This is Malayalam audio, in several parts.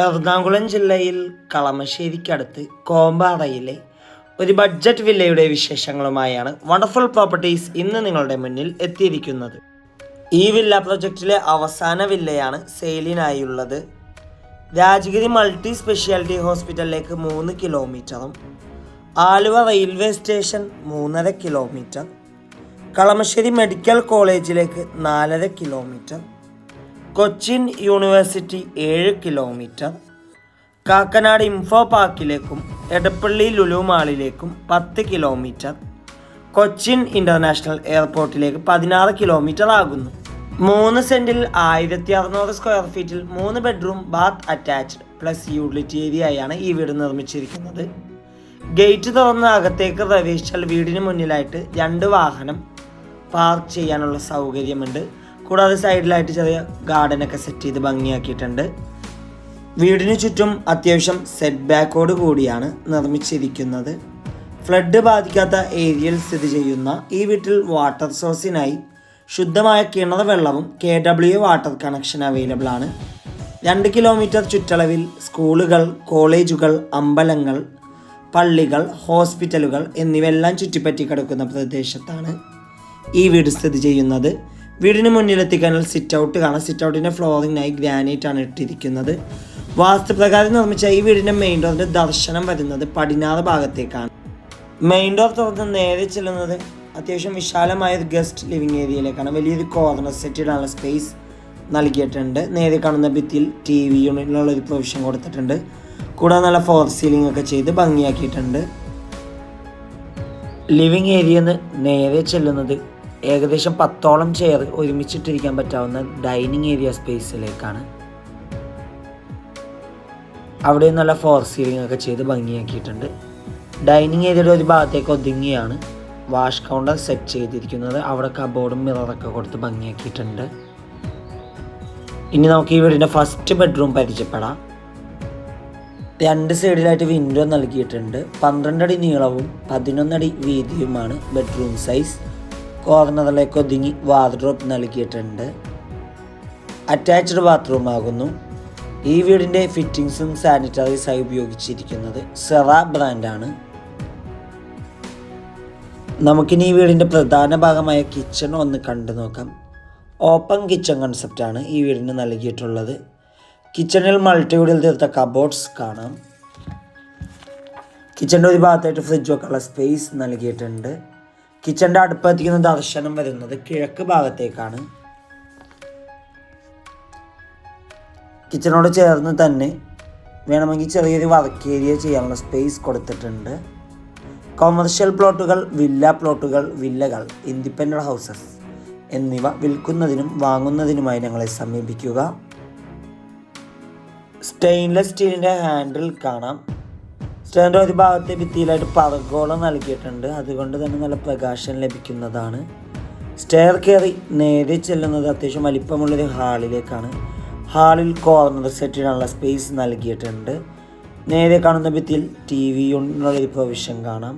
എറണാകുളം ജില്ലയിൽ കളമശ്ശേരിക്കടുത്ത് കോമ്പാറയിലെ ഒരു ബഡ്ജറ്റ് വില്ലയുടെ വിശേഷങ്ങളുമായാണ് വണ്ടർഫുൾ പ്രോപ്പർട്ടീസ് ഇന്ന് നിങ്ങളുടെ മുന്നിൽ എത്തിയിരിക്കുന്നത്. ഈ വില്ല പ്രൊജക്റ്റിലെ അവസാന വില്ലയാണ് സെയിലിനായുള്ളത്. രാജഗിരി മൾട്ടി സ്പെഷ്യാലിറ്റി ഹോസ്പിറ്റലിലേക്ക് മൂന്ന് കിലോമീറ്ററും ആലുവ റെയിൽവേ സ്റ്റേഷൻ മൂന്നര കിലോമീറ്റർ കളമശ്ശേരി മെഡിക്കൽ കോളേജിലേക്ക് നാലര കിലോമീറ്റർ കൊച്ചിൻ യൂണിവേഴ്സിറ്റി ഏഴ് കിലോമീറ്റർ കാക്കനാട് ഇൻഫോ പാർക്കിലേക്കും എടപ്പള്ളി ലുലുമാളിലേക്കും പത്ത് കിലോമീറ്റർ കൊച്ചിൻ ഇന്റർനാഷണൽ എയർപോർട്ടിലേക്ക് പതിനാറ് കിലോമീറ്റർ ആകുന്നു. മൂന്ന് സെന്റിൽ ആയിരത്തി അറുന്നൂറ് സ്ക്വയർ ഫീറ്റിൽ മൂന്ന് bedroom bath attached plus utility ഏരിയയാണ് ഈ വീട് നിർമ്മിച്ചിരിക്കുന്നത്. ഗേറ്റ് തുറന്ന് അകത്തേക്ക് പ്രവേശിച്ചാൽ വീടിന് മുന്നിലായിട്ട് രണ്ട് വാഹനം പാർക്ക് ചെയ്യാനുള്ള സൗകര്യമുണ്ട്. കൂടാതെ സൈഡിലായിട്ട് ചെറിയ ഗാർഡനൊക്കെ സെറ്റ് ചെയ്ത് ഭംഗിയാക്കിയിട്ടുണ്ട്. വീടിന് ചുറ്റും അത്യാവശ്യം സെറ്റ് ബാക്കോട് കൂടിയാണ് നിർമ്മിച്ചിരിക്കുന്നത്. ഫ്ലഡ് ബാധിക്കാത്ത ഏരിയയിൽ സ്ഥിതി ചെയ്യുന്ന ഈ വീട്ടിൽ വാട്ടർ സോഴ്സിനായി ശുദ്ധമായ കിണർ വെള്ളവും K W water connection available ആണ്. രണ്ട് കിലോമീറ്റർ ചുറ്റളവിൽ സ്കൂളുകൾ കോളേജുകൾ അമ്പലങ്ങൾ പള്ളികൾ ഹോസ്പിറ്റലുകൾ എന്നിവയെല്ലാം ചുറ്റിപ്പറ്റി കിടക്കുന്ന പ്രദേശത്താണ് ഈ വീട് സ്ഥിതി ചെയ്യുന്നത്. വീടിന് മുന്നിലെത്തിക്കാനുള്ള സിറ്റ് ഔട്ട് കാണാം സിറ്റ് ഔട്ടിന്റെ ഫ്ലോറിങ്ങിനായി ഗ്രാനൈറ്റ് ആണ് ഇട്ടിരിക്കുന്നത്. വാസ്തുപ്രകാരം നിർമ്മിച്ച ഈ വീടിന്റെ മെയിൻ ഡോറിന്റെ ദർശനം വരുന്നത് പടിഞ്ഞാറ് ഭാഗത്തേക്കാണ്. മെയിൻ ഡോർ തുറന്ന് നേരെ ചെല്ലുന്നത് അത്യാവശ്യം വിശാലമായ ഒരു ഗസ്റ്റ് ലിവിങ് ഏരിയയിലേക്കാണ് വലിയൊരു കോർണർ സെറ്റ് ഇടാനുള്ള സ്പേസ് നൽകിയിട്ടുണ്ട്. നേരെ കാണുന്ന ഭിത്തിയിൽ ടി വി യൂണിറ്റിനുള്ള ഒരു പ്രൊവിഷൻ കൊടുത്തിട്ടുണ്ട്. കൂടാതെ നല്ല ഫോർ സീലിംഗ് ഒക്കെ ചെയ്ത് ഭംഗിയാക്കിയിട്ടുണ്ട്. ലിവിങ് ഏരിയ നേരെ ചെല്ലുന്നത് ഏകദേശം പത്തോളം ചെയർ ഒരുമിച്ചിട്ടിരിക്കാൻ പറ്റാവുന്ന ഡൈനിങ് ഏരിയ സ്പേസിലേക്കാണ്. അവിടെ നല്ല ഫോർ സീലിംഗ് ഒക്കെ ചെയ്ത് ഭംഗിയാക്കിയിട്ടുണ്ട്. ഡൈനിങ് ഏരിയയുടെ ഒരു ഭാഗത്തേക്ക് ഒതുങ്ങിയാണ് വാഷ് കൗണ്ടർ സെറ്റ് ചെയ്തിരിക്കുന്നത്. അവിടെ കബോർഡും മിററൊക്കെ കൊടുത്ത് ഭംഗിയാക്കിയിട്ടുണ്ട്. ഇനി നമുക്ക് ഈ വീടിന്റെ ഫസ്റ്റ് ബെഡ്റൂം പരിചയപ്പെടാം. രണ്ട് സൈഡിലായിട്ട് വിൻഡോ നൽകിയിട്ടുണ്ട്. പന്ത്രണ്ടടി നീളവും പതിനൊന്നടി വീതിയുമാണ് ബെഡ്റൂം സൈസ് കോർണറിലേക്ക് ഒതുങ്ങി വാർഡ്രോപ്പ് നൽകിയിട്ടുണ്ട്. അറ്റാച്ച്ഡ് ബാത്റൂം ആകുന്നു. ഈ വീടിന്റെ ഫിറ്റിങ്സും സാനിറ്ററീസായി ഉപയോഗിച്ചിരിക്കുന്നത് സെറ ബ്രാൻഡാണ്. നമുക്കിനി ഈ വീടിന്റെ പ്രധാന ഭാഗമായ കിച്ചൺ ഒന്ന് കണ്ടു നോക്കാം. ഓപ്പൺ കിച്ചൺ കൺസെപ്റ്റാണ് ഈ വീടിന് നൽകിയിട്ടുള്ളത്. കിച്ചണിൽ മൾട്ടിവുഡിൽ തീർത്ത കബോർഡ്സ് കാണാം. കിച്ചണിന്റെ ഒരു ഭാഗത്തായിട്ട് ഫ്രിഡ്ജ് വെക്കാനുള്ള സ്പേസ് നൽകിയിട്ടുണ്ട്. കിച്ചണിന്റെ അടുപ്പത്തിക്കുന്ന ദർശനം വരുന്നത് കിഴക്ക് ഭാഗത്തേക്കാണ്. കിച്ചണോട് ചേർന്ന് തന്നെ വേണമെങ്കിൽ ചെറിയൊരു വർക്ക് ഏരിയ ചെയ്യാനുള്ള സ്പേസ് കൊടുത്തിട്ടുണ്ട്. കൊമേർഷ്യൽ പ്ലോട്ടുകൾ വില്ല പ്ലോട്ടുകൾ വില്ലകൾ ഇൻഡിപെൻഡന്റ് ഹൗസസ് എന്നിവ വിൽക്കുന്നതിനും വാങ്ങുന്നതിനുമായി ഞങ്ങളെ സമീപിക്കുക. സ്റ്റെയിൻലെസ് സ്റ്റീലിന്റെ ഹാൻഡിൽ കാണാം. സ്റ്റേന്റെ ഒരു ഭാഗത്തെ ഭിത്തിയിലായിട്ട് പറഗോളം നൽകിയിട്ടുണ്ട്. അതുകൊണ്ട് തന്നെ നല്ല പ്രകാശം ലഭിക്കുന്നതാണ്. സ്റ്റെയർ കയറി നേരെ ചെല്ലുന്നത് അത്യാവശ്യം വലിപ്പമുള്ളൊരു ഹാളിലേക്കാണ്. ഹാളിൽ കോർണർ സെറ്റിനുള്ള സ്പേസ് നൽകിയിട്ടുണ്ട്. നേരെ കാണുന്ന ഭിത്തിയിൽ ടി വി യൂണിറ്റിനുള്ളൊരു പ്രൊവിഷൻ കാണാം.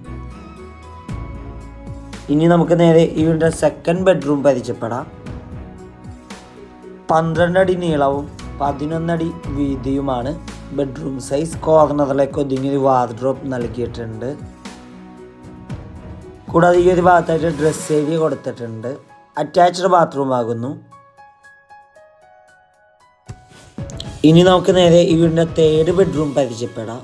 ഇനി നമുക്ക് നേരെ ഇവരുടെ സെക്കൻഡ് ബെഡ്റൂം പരിചയപ്പെടാം. പന്ത്രണ്ടടി നീളവും പതിനൊന്നടി വീതിയുമാണ്. ബെഡ്റൂം സൈസ് കോർണറിലേക്ക് ഒതുങ്ങിയൊരു വാർഡ്രോപ്പ് നൽകിയിട്ടുണ്ട്. കൂടാതെ ഈ ഒരു ഭാഗത്തായിട്ട് ഡ്രസ് ഏരിയ കൊടുത്തിട്ടുണ്ട്. അറ്റാച്ച്ഡ് ബാത്റൂം ആകുന്നു. ഇനി നമുക്ക് നേരെ ഈ വീടിന്റെ തേർഡ് ബെഡ്റൂം പരിചയപ്പെടാം.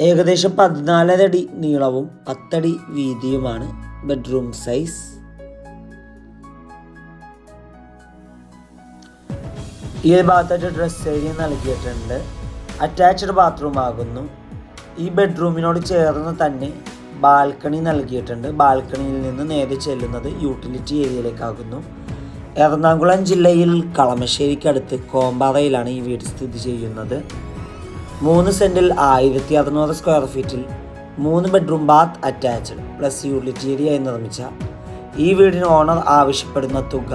ഏകദേശം പതിനാലര അടി നീളവും പത്തടി വീതിയുമാണ് ബെഡ്റൂം സൈസ് ഈ ഭാഗത്തായിട്ട് ഡ്രസ് ഏരിയ നൽകിയിട്ടുണ്ട്. അറ്റാച്ച്ഡ് ബാത്റൂം ആകുന്നു. ഈ ബെഡ്റൂമിനോട് ചേർന്ന് തന്നെ ബാൽക്കണി നൽകിയിട്ടുണ്ട്. ബാൽക്കണിയിൽ നിന്ന് നേരെ ചെല്ലുന്നത് യൂട്ടിലിറ്റി ഏരിയയിലേക്കാകുന്നു എറണാകുളം ജില്ലയിൽ കളമശ്ശേരിക്കടുത്ത് കോമ്പാറയിലാണ് ഈ വീട് സ്ഥിതി ചെയ്യുന്നത്. മൂന്ന് സെന്റിൽ ആയിരത്തി അറുന്നൂറ് സ്ക്വയർ ഫീറ്റിൽ മൂന്ന് bedroom bath attached plus utility area നിർമ്മിച്ച ഈ വീടിന് ഓണർ ആവശ്യപ്പെടുന്ന തുക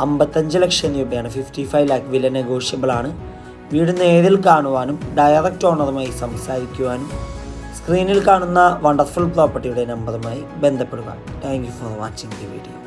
അമ്പത്തഞ്ച് ലക്ഷം രൂപയാണ്. ഫിഫ്റ്റി ഫൈവ് ലാക്ക് വില നെഗോഷ്യബിൾ ആണ്. വീട് നേരിൽ കാണുവാനും ഡയറക്റ്റ് ഓണറുമായി സംസാരിക്കുവാനും സ്ക്രീനിൽ കാണുന്ന വണ്ടർഫുൾ പ്രോപ്പർട്ടിയുടെ നമ്പറുമായി ബന്ധപ്പെടുക thank you for watching the video